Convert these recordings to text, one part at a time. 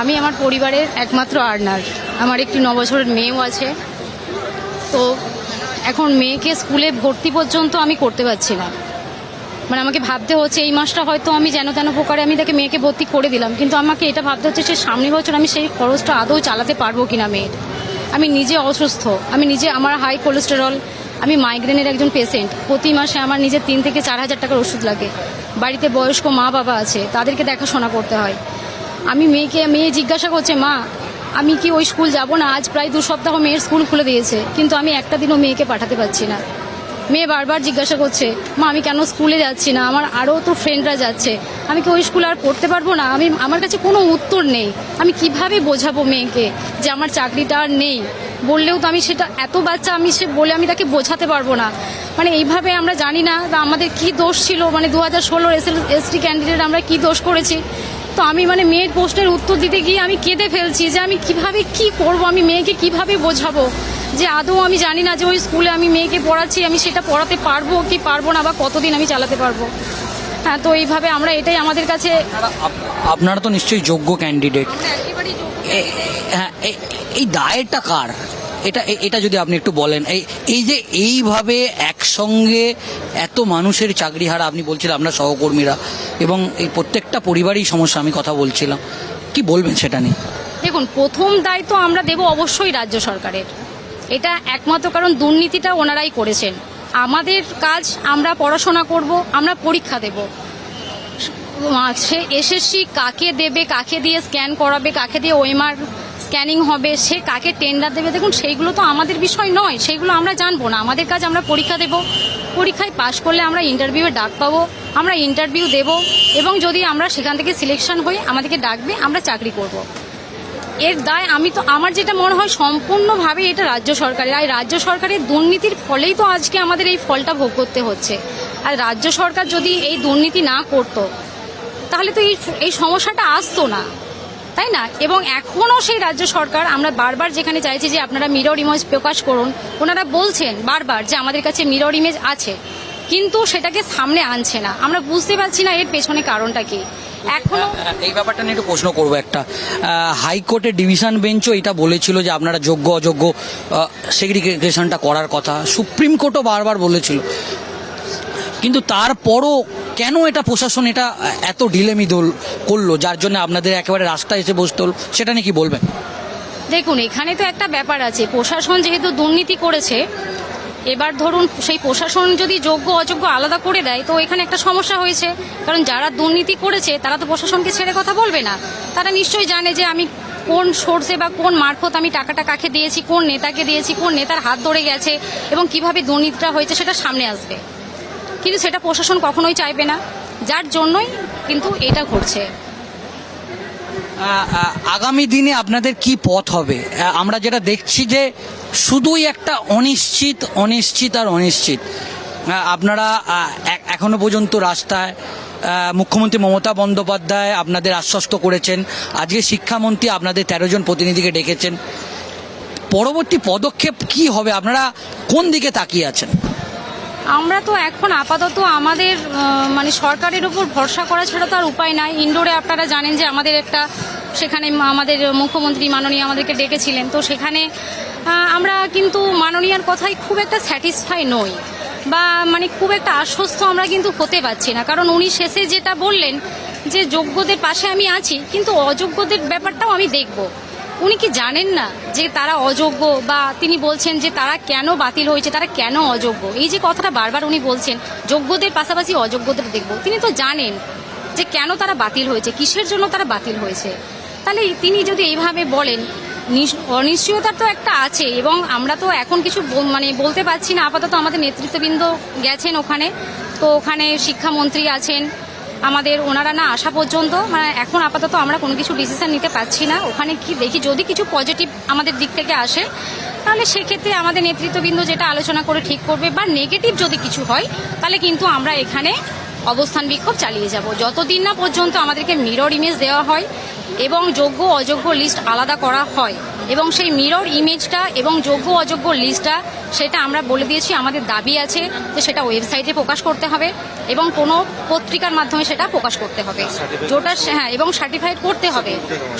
আমি আমার পরিবারের একমাত্র আর্নার। আমার একটি নবছরের মেয়েও আছে। তো এখন মেয়েকে স্কুলে ভর্তি পর্যন্ত আমি করতে পারছি না। মানে আমাকে ভাবতে হচ্ছে, এই মাসটা হয়তো আমি যেন তেন প্রকারে আমি তাকে মেয়েকে ভর্তি করে দিলাম। কিন্তু আমাকে এটা ভাবতে হচ্ছে সে সামনের বছর আমি সেই খরচটা আদৌ চালাতে পারব কিনা মেয়ের। আমি নিজে অসুস্থ। আমি নিজে আমার হাই কোলেস্টেরল, আমি মাইগ্রেনের একজন পেশেন্ট। প্রতি মাসে আমার নিজের তিন থেকে চার হাজার টাকার ওষুধ লাগে। বাড়িতে বয়স্ক মা বাবা আছে, তাদেরকে দেখাশোনা করতে হয়। আমি মেয়েকে, মেয়ে জিজ্ঞাসা করছে, মা, আমি কি ওই স্কুল যাব না? আজ প্রায় দু সপ্তাহ মেয়ের স্কুল খুলে দিয়েছে, কিন্তু আমি একটা দিনও মেয়েকে পাঠাতে পারছি না। মেয়ে বারবার জিজ্ঞাসা করছে, মা, আমি কেন স্কুলে যাচ্ছি না? আমার আরও তো ফ্রেন্ডরা যাচ্ছে। আমি কি ওই স্কুলে আর পড়তে পারব না? আমি, আমার কাছে কোনো উত্তর নেই। আমি কীভাবে বোঝাবো মেয়েকে যে আমার চাকরিটা আর নেই? বললেও তো আমি সেটা, এত বাচ্চা আমি সে, বলে আমি তাকে বোঝাতে পারব না। মানে এইভাবে আমরা জানি না আমাদের কি দোষ ছিল? মানে দু হাজার ষোলোর এস এসটি ক্যান্ডিডেট আমরা কি দোষ করেছি? তো আমি মানে মেয়ের প্রশ্নের উত্তর দিতে গিয়ে আমি কেঁদে ফেলছি যে আমি কীভাবে কি করব আমি মেয়েকে কীভাবে বোঝাবো? যে আদৌ আমি জানি না যে ওই স্কুলে আমি মেয়েকে পড়াচ্ছি আমি সেটা পড়াতে পারব কি পারব না বা কতদিন আমি চালাতে পারব? হ্যাঁ তো এইভাবে আমরা এটাই আমাদের কাছে আপনারা- তো নিশ্চয়ই যোগ্য ক্যান্ডিডেট হ্যাঁ এ- এই দায়েরটা কার? এটা এটা যদি আপনি একটু বলেন, এই এই যে এইভাবে একসঙ্গে এত মানুষের চাকরি হারা আপনি বলছিলেন আপনার সহকর্মীরা, এবং এই প্রত্যেকটা পরিবারই সমস্যা, আমি কথা বলছিলাম, কি বলবেন সেটা নিয়ে? দেখুন, প্রথম দায়িত্ব আমরা দেব অবশ্যই রাজ্য সরকারের। এটা একমাত্র কারণ দুর্নীতিটা ওনারাই করেছেন। আমাদের কাজ, আমরা পড়াশোনা করব, আমরা পরীক্ষা দেব। সে এসএসসি কাকে দেবে, কাকে দিয়ে স্ক্যান করাবে, কাকে দিয়ে ওএমআর স্ক্যানিং হবে, সে কাকে টেন্ডার দেবে? দেখুন, সেইগুলো তো আমাদের বিষয় নয়। সেইগুলো আমরা জানব না। আমাদের কাজ আমরা পরীক্ষা দেব। পরীক্ষায় পাশ করলে আমরা ইন্টারভিউয়ে ডাক পাবো। আমরা ইন্টারভিউ দেব এবং যদি আমরা সেখান থেকে সিলেকশন হই, আমাদেরকে ডাকবে, আমরা চাকরি করব। এর দায় আমি তো, আমার যেটা মনে হয় সম্পূর্ণভাবে এটা রাজ্য সরকারের। আর রাজ্য সরকারের দুর্নীতির ফলেই তো আজকে আমাদের এই ফলটা ভোগ করতে হচ্ছে। আর রাজ্য সরকার যদি এই দুর্নীতি না করতো, তাহলে তো এই এই সমস্যাটা আসতো না। তাই না? এবং এখনও সেই রাজ্য সরকার, আমরা বারবার যেখানে চাইছি যে আপনারা মিরর ইমেজ প্রকাশ করুন, ওনারা বলছেন বারবার যে আমাদের কাছে মিরর ইমেজ আছে, কিন্তু সেটাকে সামনে আনছে না। আমরা বুঝতে পারছি না এর পেছনে কারণটা কি। এখনও এই ব্যাপারটা নিয়ে একটু প্রশ্ন করব একটা। হাইকোর্টের ডিভিশন বেঞ্চও এটা বলেছিল যে আপনারা যোগ্য, অযোগ্য সেগ্রিগেশনটা করার কথা। সুপ্রিম কোর্টও বারবার বলেছিল। কিন্তু তারপরও কেন এটা প্রশাসন এটা এত ঢিলেমি দোল করল, যার জন্য আপনাদের একেবারে রাস্তায় এসে বসতে, সেটা নিয়ে কি বলবেন? দেখুন, এখানে তো একটা ব্যাপার আছে, প্রশাসন যেহেতু দুর্নীতি করেছে, এবার ধরুন সেই প্রশাসন যদি যোগ্য, অযোগ্য আলাদা করে দেয়, তো এখানে একটা সমস্যা হয়েছে। কারণ যারা দুর্নীতি করেছে, তারা তো প্রশাসনকে ছেড়ে কথা বলবে না। তারা নিশ্চয়ই জানে যে আমি কোন সোর্সে বা কোন মারফত আমি টাকাটা কাকে দিয়েছি, কোন নেতাকে দিয়েছি, কোন নেতার হাত ধরে গেছে, এবং কীভাবে দুর্নীতিটা হয়েছে, সেটা সামনে আসবে। কিন্তু সেটা প্রশাসন কখনোই চাইবে না। যার জন্যই কিন্তু এটা ঘটছে। আগামী দিনে আপনাদের কি পথ হবে? আমরা যেটা দেখছি যে শুধুই একটা অনিশ্চিত অনিশ্চিত আর অনিশ্চিত। আপনারা এখনও পর্যন্ত রাস্তায় মুখ্যমন্ত্রী মমতা বন্দ্যোপাধ্যায় আপনাদের আশ্বস্ত করেছেন। আজকে শিক্ষামন্ত্রী আপনাদের তেরো জন প্রতিনিধিকে ডেকেছেন। পরবর্তী পদক্ষেপ কি হবে? আপনারা কোন দিকে তাকিয়ে আছেন? আমরা তো এখন আপাতত আমাদের মানে সরকারের উপর ভরসা করা ছাড়া তো আর উপায় নাই। ইন্ডোরে আপনারা জানেন যে আমাদের একটা, সেখানে আমাদের মুখ্যমন্ত্রী মাননীয় আমাদেরকে ডেকেছিলেন। তো সেখানে আমরা কিন্তু মাননীয়ার কথাই খুব একটা স্যাটিসফাই নই। বা মানে খুব একটা আশ্বস্ত আমরা কিন্তু হতে পারছি না। কারণ উনি শেষে যেটা বললেন যে যোগ্যদের পাশে আমি আছি, কিন্তু অযোগ্যদের ব্যাপারটাও আমি দেখব। উনি কি জানেন না যে তারা অযোগ্য বা তিনি বলছেন যে তারা কেন বাতিল হয়েছে, তারা কেন অযোগ্য? এই যে কথাটা বারবার উনি বলছেন, যোগ্যদের পাশাপাশি অযোগ্যদের দেখব। তিনি তো জানেন যে কেন তারা বাতিল হয়েছে, কিসের জন্য তারা বাতিল হয়েছে। তাহলে তিনি যদি এইভাবে বলেন নিশ- অনিশ্চয়তা তো একটা আছে এবং আমরা তো এখন কিছু মানে বলতে পারছি না, আপাতত আমাদের নেতৃত্ববৃন্দ গেছেন ওখানে। তো ওখানে শিক্ষামন্ত্রী আছেন আমাদের ওনারা না আসা পর্যন্ত মানে এখন আপাতত আমরা কোনো কিছু ডিসিশন নিতে পারছি না। ওখানে কি দেখি, যদি কিছু পজিটিভ আমাদের দিক থেকে আসে, তাহলে সেক্ষেত্রে আমাদের নেতৃত্ববৃন্দ যেটা আলোচনা করে ঠিক করবে, বা নেগেটিভ যদি কিছু হয়, তাহলে কিন্তু আমরা এখানে অবস্থান বিক্ষোভ চালিয়ে যাব। যতদিন না পর্যন্ত আমাদেরকে মিরর ইমেজ দেওয়া হয় এবং যোগ্য অযোগ্য লিস্ট আলাদা করা হয় এবং সেই মিরর ইমেজটা এবং যোগ্য, অযোগ্য লিস্টটা সেটা আমরা বলে দিয়েছি, আমাদের দাবি আছে যে সেটা ওয়েবসাইটে প্রকাশ করতে হবে এবং কোনো পত্রিকার মাধ্যমে সেটা প্রকাশ করতে হবে। যেটা হ্যাঁ এবং সার্টিফাইড করতে হবে।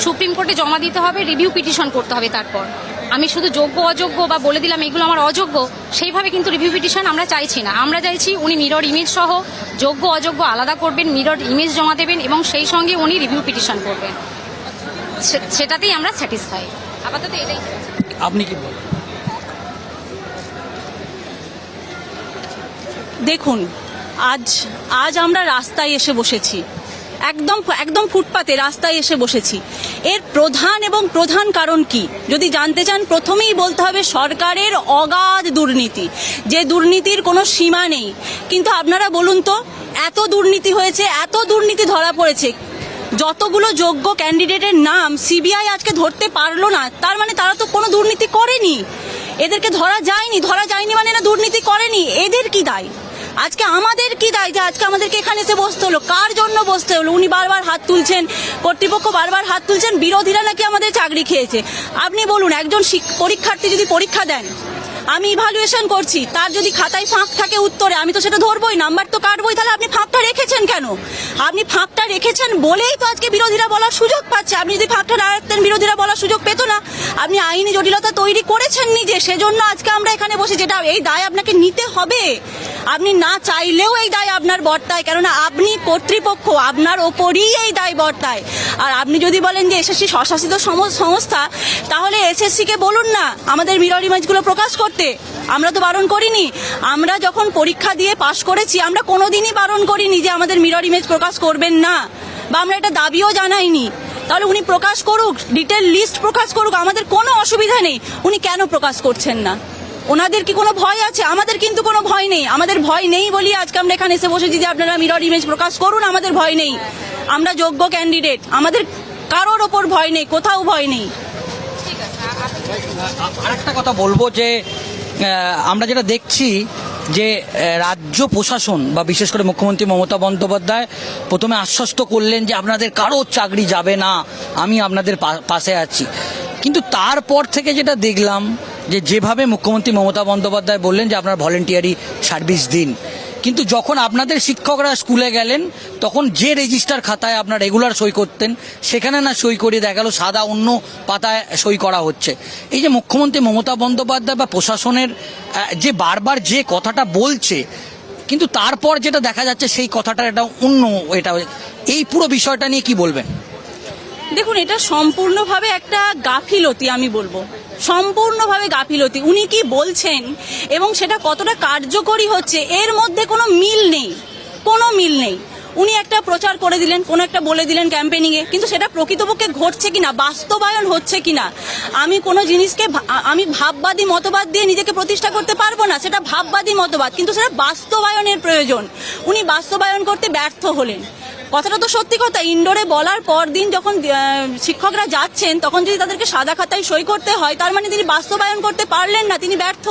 সুপ্রিম কোর্টে জমা দিতে হবে রিভিউ পিটিশন করতে হবে তারপর। আমি শুধু যোগ্য, অযোগ্য বা বলে দিলাম এগুলো আমার অযোগ্য, সেইভাবে কিন্তু রিভিউ পিটিশন আমরা চাইছি না। আমরা চাইছি উনি মিরর ইমেজ সহ যোগ্য, অযোগ্য আলাদা করবেন মিরর ইমেজ জমা দেবেন এবং সেই সঙ্গে উনি রিভিউ পিটিশন করবেন। সেটাতেই আমরা স্যাটিসফাই আপাতত এটাই আপনি কি বলেন? দেখুন আজ আজ আমরা রাস্তায় এসে বসেছি। একদম একদম ফুটপাতে রাস্তায় এসে বসেছি। এর প্রধান এবং প্রধান কারণ কি? যদি জানতে চান প্রথমেই বলতে হবে সরকারের অগাধ দুর্নীতি। যে দুর্নীতির কোনো সীমা নেই। কিন্তু আপনারা বলুন তো এত দুর্নীতি হয়েছে এত দুর্নীতি ধরা পড়েছে। যতগুলো যোগ্য ক্যান্ডিডেটের নাম সিবিআই আজকে ধরতে পারল না, তার মানে তারা তো কোনো দুর্নীতি করেনি। এদেরকে ধরা যায়নি ধরা যায়নি মানে না দুর্নীতি করেনি। এদের কি দায়? আজকে আমাদের কি দায় যে আজকে আমাদেরকে এখানে এসে বসতে হলো? কার জন্য বসতে হলো? উনি বারবার হাত তুলছেন, কর্তৃপক্ষ বারবার হাত তুলছেন, বিরোধীরা নাকি আমাদের চাকরি খেয়েছে। আপনি বলুন, একজন পরীক্ষার্থী যদি পরীক্ষা দেন আমি ইভালুয়েশন করছি। তার যদি খাতায় ফাঁক থাকে উত্তরে, আমি তো সেটা ধরবই নাম্বার তো কাটবই, তাহলে আপনি ফাঁকটা রেখেছেন কেন? আপনি ফাঁকটা রেখেছেন বলেই তো আজকে বিরোধীরা বলার সুযোগ পাচ্ছে। আপনি যদি ফাঁকটা না রাখতেন, বিরোধীরা বলার সুযোগ পেত না। আপনি আইনি জটিলতা তৈরি করেছেন নিজে, সেজন্য আজকে আমরা এখানে বসে যেটা, এই দায় আপনাকে নিতে হবে। আপনি না চাইলেও এই দায় আপনার বর্তায়, কেননা আপনি কর্তৃপক্ষ, আপনার ওপরই এই দায় বর্তায়। আর আপনি যদি বলেন যে এসএসসি স্বশাসিত সংস্থা, তাহলে এসএসসি কে বলুন না আমাদের মিরর ইমেজগুলো প্রকাশ করতে। আমরা তো বারণ করিনি। আমরা যখন পরীক্ষা দিয়ে পাশ করেছি, আমরা কোনোদিনই বারণ করিনি যে আমাদের মিরর ইমেজ প্রকাশ করবেন না, বা আমরা এটা দাবিও জানাইনি। তাহলে উনি প্রকাশ করুক ডিটেল লিস্ট প্রকাশ করুক, আমাদের কোনো অসুবিধা নেই। উনি কেন প্রকাশ করছেন না? ওনাদের কি কোনো ভয় আছে? আমাদের কিন্তু কোনো ভয় নেই। আমাদের ভয় নেই বলি আজকে আমরা এখানে এসে বসেছি যে আপনারা মিরর ইমেজ প্রকাশ করুন আমাদের ভয় নেই। আমরা যোগ্য ক্যান্ডিডেট আমাদের কারোর ওপর ভয় নেই কোথাও ভয় নেই। আরেকটা কথা বলব যে আমরা যেটা দেখছি যে রাজ্য প্রশাসন বা বিশেষ করে মুখ্যমন্ত্রী মমতা বন্দ্যোপাধ্যায় প্রথমে আশ্বস্ত করলেন যে আপনাদের কারোর চাকরি যাবে না আমি আপনাদের পাশে আছি। কিন্তু তারপর থেকে যেটা দেখলাম যে যেভাবে মুখ্যমন্ত্রী মমতা বন্দ্যোপাধ্যায় বললেন যে আপনার ভলেন্টিয়ারি সার্ভিস দিন। কিন্তু যখন আপনাদের শিক্ষকরা স্কুলে গেলেন, তখন যে রেজিস্টার খাতায় আপনার রেগুলার সই করতেন, সেখানে না সই করিয়ে দেখা গেল সাদা অন্য পাতায় সই করা হচ্ছে। এই যে মুখ্যমন্ত্রী মমতা বন্দ্যোপাধ্যায় বা প্রশাসনের যে বারবার যে কথাটা বলছে, কিন্তু তারপর যেটা দেখা যাচ্ছে সেই কথাটা এটা অন্য এটা এই পুরো বিষয়টা নিয়ে কি বলবেন? দেখুন, এটা সম্পূর্ণভাবে একটা গাফিলতি আমি বলব। সম্পূর্ণভাবে গাফিলতি। উনি কি বলছেন? এবং সেটা কতটা কার্যকরী হচ্ছে? এর মধ্যে কোনো মিল নেই। কোনো মিল নেই। উনি একটা প্রচার করে দিলেন, কোনো একটা বলে দিলেন ক্যাম্পেনিংয়ে কিন্তু সেটা প্রকৃতপক্ষে ঘটছে কিনা, বাস্তবায়ন হচ্ছে কিনা, আমি কোনো জিনিসকে আমি ভাববাদী মতবাদ দিয়ে নিজেকে প্রতিষ্ঠা করতে পারব না, সেটা ভাববাদী মতবাদ। কিন্তু সেটা বাস্তবায়নের প্রয়োজন। উনি বাস্তবায়ন করতে ব্যর্থ হলেন। কথাটা তো সত্যি কথা। ইনডোরে বলার পর দিন যখন শিক্ষকরা যাচ্ছেন, তখন যদি তাদেরকে সাদা খাতায় সই করতে হয়, তার মানে তিনি বাস্তবায়ন করতে পারলেন না, তিনি ব্যর্থ।